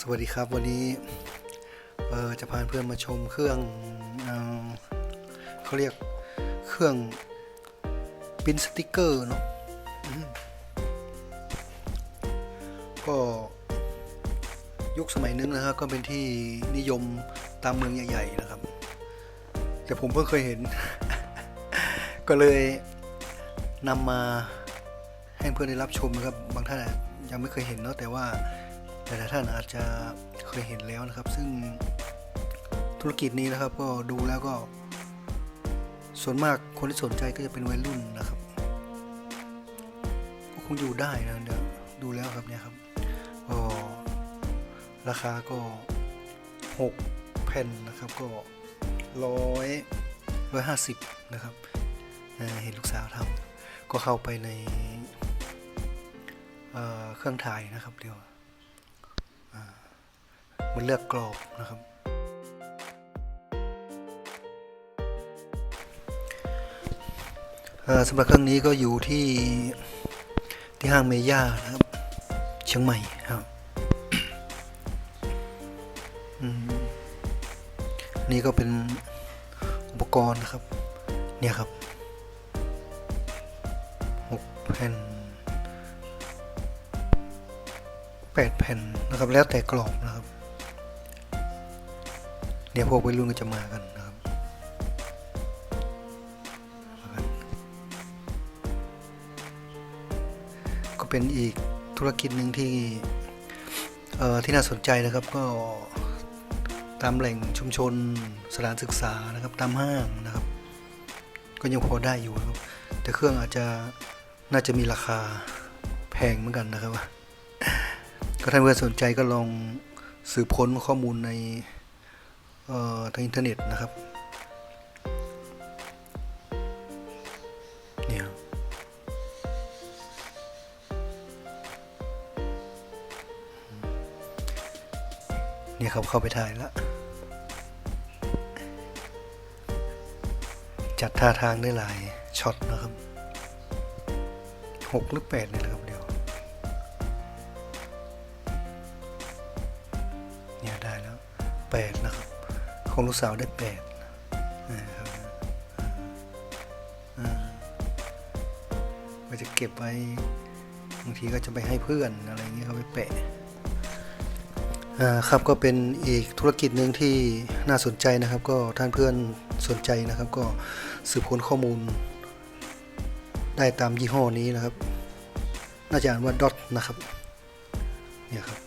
สวัสดีครับวันนี้เออจะพาเพื่อนมาชมเครื่องเออเขาเรียกเครื่องปิ้นสติกเกอร์เนาะก็ยุคสมัยนึงนะครับก็เป็นที่นิยมตามเมืองใหญ่ๆนะครับ แต่ผมเพิ่งเคยเห็น ก็เลยนำมาให้เพื่อนได้รับชมนะครับบางท่านยังไม่เคยเห็นเนาะแต่ว่า หลายท่านอาจจะเคยเห็นแล้วนะครับ ซึ่งธุรกิจนี้นะครับก็ดูแล้วก็ ส่วนมากคนที่สนใจก็จะเป็นวัยรุ่นนะครับก็คงอยู่ได้นะเดี๋ยวดูแล้วครับเนี่ยครับก็ราคาก็หกแผ่นนะครับก็ร้อยร้อยห้าสิบนะครับเเห็นลูกสาวทำก็เข้าไปในเเครื่องถ่ายนะครับเดี๋ยว มันเลือกกรอบนะครับ สำหรับเครื่องนี้ก็อยู่ที่ที่ห้างเมย่านะครับ เชียงใหม่ครับนี่ก็เป็นอุปกรณ์นะครับ เนี่ยครับหกแผ่นแปดแผ่นนะครับ แล้วแต่กรอบนะครับ เนี่ยวพวกวัยรุ่นก็จะมากันนะครับก็เป็นอีกธุรกิจหนึ่งที่เอ่อที่น่าสนใจนะครับก็ตามแหล่งชุมชนสถานศึกษานะครับตามห้างนะครับ ก็ยังพอได้อยู่ครับแต่เครื่องอาจจะน่าจะมีราคาแพงเหมือนกันนะครับก็ท่านเพื่อนสนใจก็ลองสืบค้นข้อมูลใน ทางอินเทอร์เน็ตนะครับเนี่ยเนี่ยครับเข้าไปถ่ายแล้วจัดท่าทางได้หลายช็อตนะครับหกหรือแปดนี่แหละครับเดี๋ยวเนี่ยได้แล้วแปดนะครับ ของลูกสาวได้แปดนะครับอ่าก็จะเก็บไว้บางทีก็จะไปให้เพื่อนอะไรเงี้ยเขาไปแปะครับก็เป็นอีกธุรกิจหนึ่งที่น่าสนใจนะครับ ก็ท่านเพื่อนสนใจนะครับ ก็สืบค้นข้อมูล ได้ตามยี่ห้อนี้นะครับ น่าจะอ่านว่าดอทนะครับเนี่ยครับ